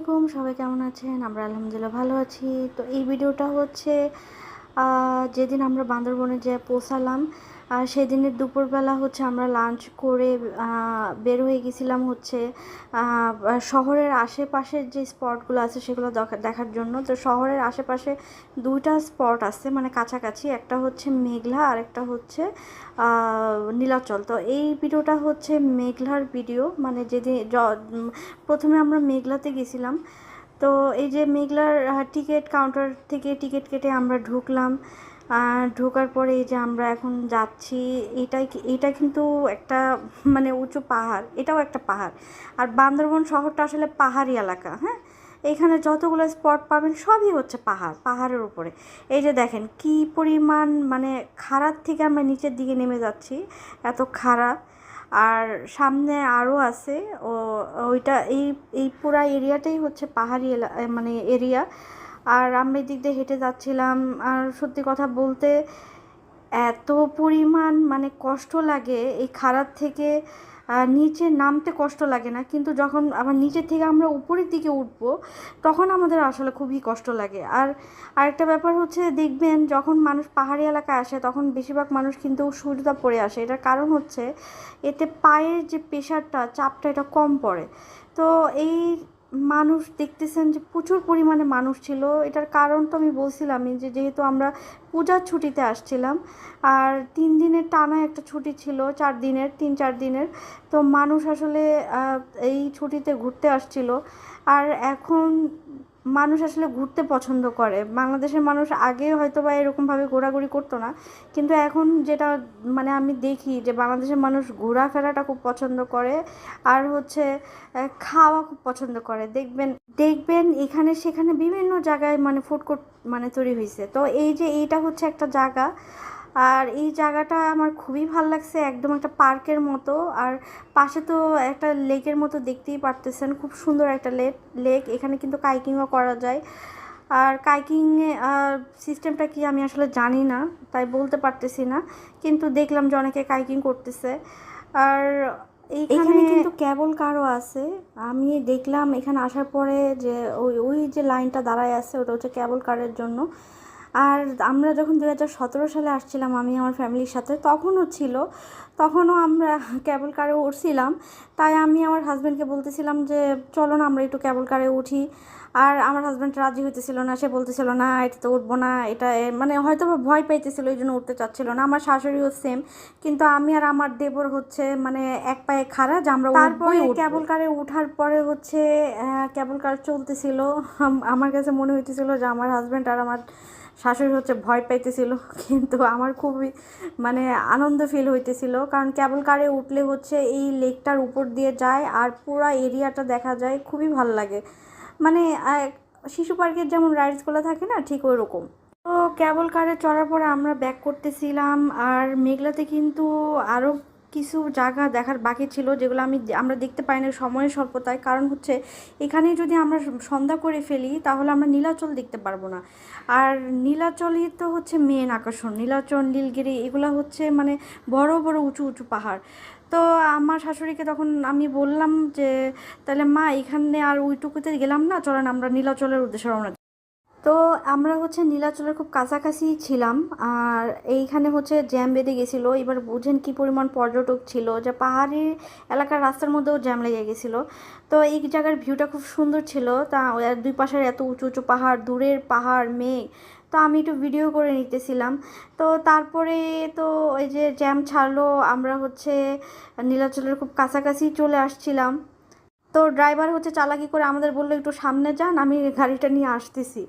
আলাইকুম, সবাই কেমন আছেন? আমরা আলহামদুলিল্লাহ ভালো আছি। তো এই ভিডিওটা হচ্ছে যেদিন আমরা বান্দরবনে যে পৌঁছালাম আর সেদিনের দুপুরবেলা হচ্ছে আমরা লাঞ্চ করে বের হয়ে গেছিলাম হচ্ছে শহরের আশেপাশের যে স্পটগুলো আছে সেগুলো দেখা- দেখার জন্য। তো শহরের আশেপাশে দুইটা স্পট আছে মানে কাছাকাছি। একটা হচ্ছে মেঘলা আর একটা হচ্ছে নীলাচল। তো এই ভিডিওটা হচ্ছে মেঘলার ভিডিও মানে যেদিন প্রথমে আমরা মেঘলাতে গেছিলাম। তো এই যে মেঘলার টিকিট কাউন্টার থেকে টিকিট কেটে আমরা ঢুকলাম। ঢোকার পরে এই যে আমরা এখন যাচ্ছি, এটাই এটা কিন্তু একটা মানে উঁচু পাহাড়, এটাও একটা পাহাড়। আর বান্দরবন শহরটা আসলে পাহাড়ি এলাকা হ্যাঁ? এখানে যতগুলো স্পট পাবেন সবই হচ্ছে পাহাড়, পাহাড়ের উপরে। এই যে দেখেন কি পরিমাণ মানে খাড়ার থেকে আমরা নিচের দিকে নেমে যাচ্ছি, এত খারাপ। আর সামনে আরও আছে, ও, ওইটা এই এই পুরা এরিয়াটাই হচ্ছে পাহাড়ি এলা- মানে এরিয়া আর আমরা দিক দিয়ে হেঁটে যাচ্ছিলাম। আর সত্যি কথা বলতে এত পরিমাণ মানে কষ্ট লাগে এই খারাপ থেকে নিচে নামতে কষ্ট লাগে না। কিন্তু যখন আবার নিচের থেকে আমরা উপরের দিকে উঠবো, তখন আমাদের আসলে খুবই কষ্ট লাগে। আর আরেকটা ব্যাপার হচ্ছে, দেখবেন যখন মানুষ পাহাড়ি এলাকায় আসে, তখন বেশিরভাগ মানুষ কিন্তু সূর্যতা পড়ে আসে। এটার কারণ হচ্ছে, এতে পায়ের যে প্রেশারটা, চাপটা এটা কম পড়ে। তো এই মানুষ দেখতেছেন যে প্রচুর পরিমাণে মানুষ ছিল। এটার কারণ তো আমি বলছিলামই যে যেহেতু আমরা পূজার ছুটিতে আসছিলাম, আর তিন দিনের টানা একটা ছুটি ছিল, চার দিনের, তিন, চার দিনের। তো মানুষ আসলে এই ছুটিতে ঘুরতে আসছিল। আর এখন মানুষ আসলে ঘুরতে পছন্দ করে। বাংলাদেশের মানুষ আগে হয়তো বা এরকমভাবে ঘোরাঘুরি করতো না। কিন্তু এখন যেটা মানে আমি দেখি যে বাংলাদেশের মানুষ ঘোরাফেরাটা খুব পছন্দ করে আর হচ্ছে খাওয়া খুব পছন্দ করে। দেখবেন দেখবেন এখানে সেখানে বিভিন্ন জায়গায় মানে ফুড কোর্ট মানে তৈরি হয়েছে তো এই যে এইটা হচ্ছে একটা জায়গা। আর এই জায়গাটা আমার খুবই ভালো লাগছে, একদম একটা পার্কের মতো। আর পাশে তো একটা লেকের মতো দেখতেই পারতেছেন, খুব সুন্দর একটা লেক লেক। এখানে কিন্তু কাইকিংও করা যায়। আর কাইকিং সিস্টেমটা কি আমি আসলে জানি না, তাই বলতে পারতেছি না। কিন্তু দেখলাম যে অনেকে কাইকিং করতেছে। আর এইখানে কিন্তু কেবল কারও আছে। আমি দেখলাম এখানে আসার পরে যে ওই ওই যে লাইনটা দাঁড়ায় আছে, ওটা হচ্ছে কেবল কারের জন্য। আর আমরা যখন দু সতেরো সালে আসছিলাম আমি আমার ফ্যামিলির সাথে তখনও ছিল। তখনও আমরা ক্যাবল কারে উঠছিলাম। তাই আমি আমার হাজব্যান্ডকে বলতেছিলাম যে চলো না আমরা একটু ক্যাবল কারে উঠি। আর আমার হাজব্যান্ড রাজি হইতেছিল না সে বলতেছিল না এটাতে উঠবো না এটা মানে হয়তো ভয় পাইতেছিল এই জন্য উঠতে চাচ্ছিল না। আমার শাশুড়িও সেম কিন্তু আমি আর আমার দেবর হচ্ছে মানে এক পায়ে খাড়া যে আমরা তারপরে কেবল কারে উঠার পরে হচ্ছে কেবল কার চলতেছিল। আমার কাছে মনে হইতেছিল যে আমার হাজব্যান্ড আর আমার শাশুড়ি হচ্ছে ভয় পাইতেছিল, কিন্তু আমার খুবই মানে আনন্দ ফিল হইতেছিল। কারণ কেবল কারে উঠলে হচ্ছে এই লেকটার উপর দিয়ে যায় আর পুরা এরিয়াটা দেখা যায়, খুবই ভালো লাগে। মানে শিশু পার্কের যেমন রাইডসগুলো থাকে না, ঠিক ওই রকম তো কেবল কারে চড়ার পরে আমরা ব্যাক করতেছিলাম আর মেঘলাতে কিন্তু আরও কিছু জায়গা দেখার বাকি ছিল, যেগুলো আমি আমরা দেখতে পাই না সময়ের স্বল্পতায়। কারণ হচ্ছে, এখানে যদি আমরা সন্ধ্যা করে ফেলি, তাহলে আমরা নীলাচল দেখতে পারব না। আর নীলাচলই তো হচ্ছে মেন আকর্ষণ। নীলাচল, নীলগিরি, এগুলো হচ্ছে মানে বড় বড়, উঁচু উঁচু পাহাড়। তো আমার শাশুড়িকে তখন আমি বললাম যে, তাহলে মা, এখানে আর ওইটুকুতে গেলাম না? চলেন, আমরা নীলাচলের উদ্দেশ্যে রওনা। তো আমরা হচ্ছে নীলাচলের খুব কাছাকাছি ছিলাম, আর এইখানে হচ্ছে জ্যাম বেঁধে গেছিল। এবার বুঝেন কি পরিমাণ পর্যটক ছিল, যে পাহাড়ি এলাকার রাস্তার মধ্যেও জ্যাম লেগে গেছিল। তো এই জায়গার ভিউটা খুব সুন্দর ছিল, তা দুই পাশের এত উঁচু উঁচু পাহাড়, দূরের পাহাড়, মেঘ, তো আমি একটু ভিডিও করে নিতেছিলাম। তো তারপরে তো ওই যে জ্যাম ছাড়লো, আমরা হচ্ছে নীলাচলের খুব কাছাকাছি চলে আসছিলাম। তো ড্রাইভার হচ্ছে চালাকি করে আমাদের বলল, একটু সামনে যান, আমি গাড়িটা নিয়ে আসতেছি।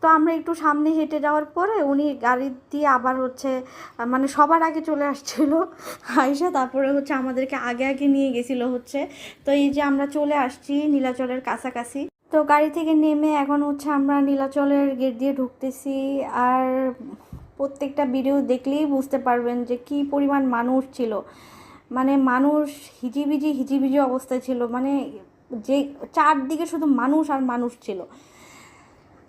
তো আমরা একটু সামনে হেঁটে যাওয়ার পরে উনি গাড়ি দিয়ে আবার হচ্ছে মানে সবার আগে চলে আসছিল। আয়সা তারপরে হচ্ছে আমাদেরকে আগে আগে নিয়ে গেছিল হচ্ছে। তো এই যে আমরা চলে আসছি নীলাচলের কাছাকাছি। তো গাড়ি থেকে নেমে এখন হচ্ছে আমরা নীলাচলের গেট দিয়ে ঢুকতেছি। আর প্রত্যেকটা ভিডিও দেখলেই বুঝতে পারবেন যে কি পরিমাণ মানুষ ছিল। মানে মানুষ হিজিবিজি হিজিবিজি অবস্থায় ছিল। মানে যে চারদিকে শুধু মানুষ আর মানুষ ছিল।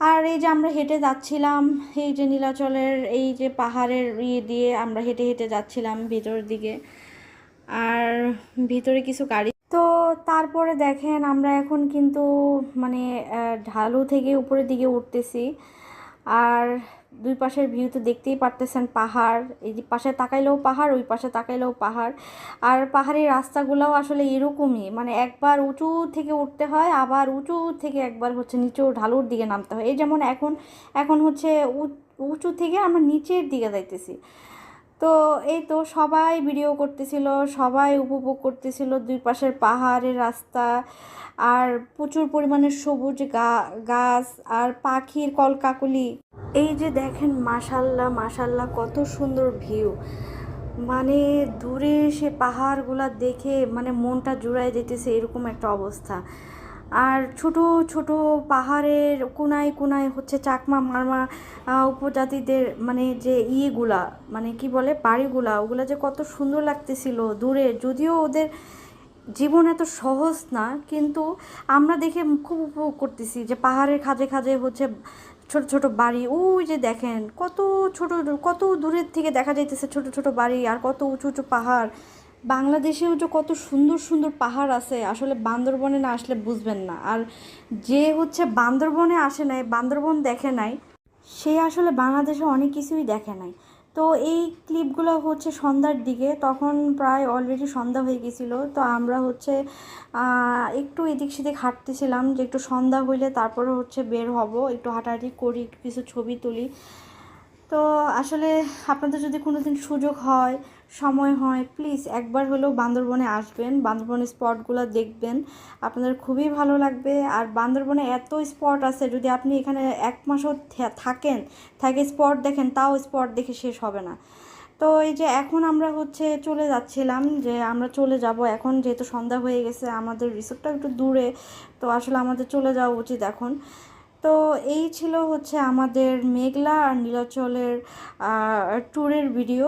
আর এই যে আমরা হেঁটে যাচ্ছিলাম, এই যে নীলাচলের এই যে পাহাড়ের ইয়ে দিয়ে আমরা হেঁটে হেঁটে যাচ্ছিলাম ভিতর দিকে। আর ভিতরে কিছু গাড়ি তো তারপরে দেখেন আমরা এখন কিন্তু মানে ঢালু থেকে উপরের দিকে উঠতেছি। আর দুই পাশের ভিউ তো দেখতেই পারতেছেন পাহাড়। এই পাশে তাকাইলেও পাহাড়, ওই পাশে তাকাইলেও পাহাড়। আর পাহাড়ের রাস্তাগুলোও আসলে এরকমই। মানে একবার উঁচু থেকে উঠতে হয়, আবার উঁচু থেকে একবার হচ্ছে নিচু ঢালুর দিকে নামতে হয়। এই যেমন এখন এখন হচ্ছে উঁচু থেকে আমরা নিচের দিকে যাইতেছি। তো এই তো সবাই ভিডিও করতেছিল, সবাই উপভোগ করতেছিল দুই পাশের পাহাড়ের রাস্তা আর প্রচুর পরিমাণে সবুজ গাছ আর পাখির কলকাকলি। এই যে দেখেন মাশাল্লাহ মাশাল্লাহ কত সুন্দর ভিউ। মানে দূরে সে পাহাড়গুলা দেখে মানে মনটা জুড়াই দিতেছে, এরকম একটা অবস্থা। আর ছোট ছোট পাহাড়ের কোনায় কোনায় হচ্ছে চাকমা, মারমা উপজাতিদের মানে যে ইয়েগুলা মানে কি বলে, বাড়িগুলা, ওগুলা যে কত সুন্দর লাগতেছিল দূরে। যদিও ওদের জীবন এত সহজ না, কিন্তু আমরা দেখে খুব উপভোগ করতেছি যে পাহাড়ের খাজে খাজে হচ্ছে ছোট ছোট বাড়ি। ওই যে দেখেন, কত ছোট, কত দূরের থেকে দেখা যাইতেছে ছোট ছোট বাড়ি আর কত উঁচু উঁচু পাহাড়। বাংলাদেশেও যে কত সুন্দর সুন্দর পাহাড় আছে, আসলে বান্দরবনে না আসলে বুঝবেন না। আর যে হচ্ছে বান্দরবনে আসে নাই, বান্দরবন দেখে নাই, সে আসলে বাংলাদেশে অনেক কিছুই দেখে নাই। তো এই ক্লিপগুলো হচ্ছে সন্ধ্যার দিকে, তখন প্রায় অলরেডি সন্ধ্যা হয়ে গেছিল। তো আমরা হচ্ছে একটু এদিক সেদিক হাঁটতেছিলাম যে একটু সন্ধ্যা হইলে তারপরে হচ্ছে বের হব, একটু হাঁটাহাঁটি করি, একটু কিছু ছবি তুলি। তো আসলে আপনাদের যদি কোনো দিন সুযোগ হয় সময় হয় প্লিজ একবার হলেও বান্দরবনে আসবেন বান্দরবনের স্পটগুলো দেখবেন। আপনাদের খুবই ভালো লাগবে। আর বান্দরবনে এত স্পট আছে, যদি আপনি এখানে এক মাসও থাকেন, থাকে স্পট দেখেন, তাও স্পট দেখে শেষ হবে না। তো এই যে এখন আমরা হচ্ছে চলে যাচ্ছিলাম যে আমরা চলে যাব। এখন যেহেতু সন্ধ্যা হয়ে গেছে, আমাদের রিসোর্টটা একটু দূরে, তো আসলে আমাদের চলে যাওয়া উচিত এখন। তো এই ছিল হচ্ছে আমাদের মেঘলা আর নীলাচলের ট্যুরের ভিডিও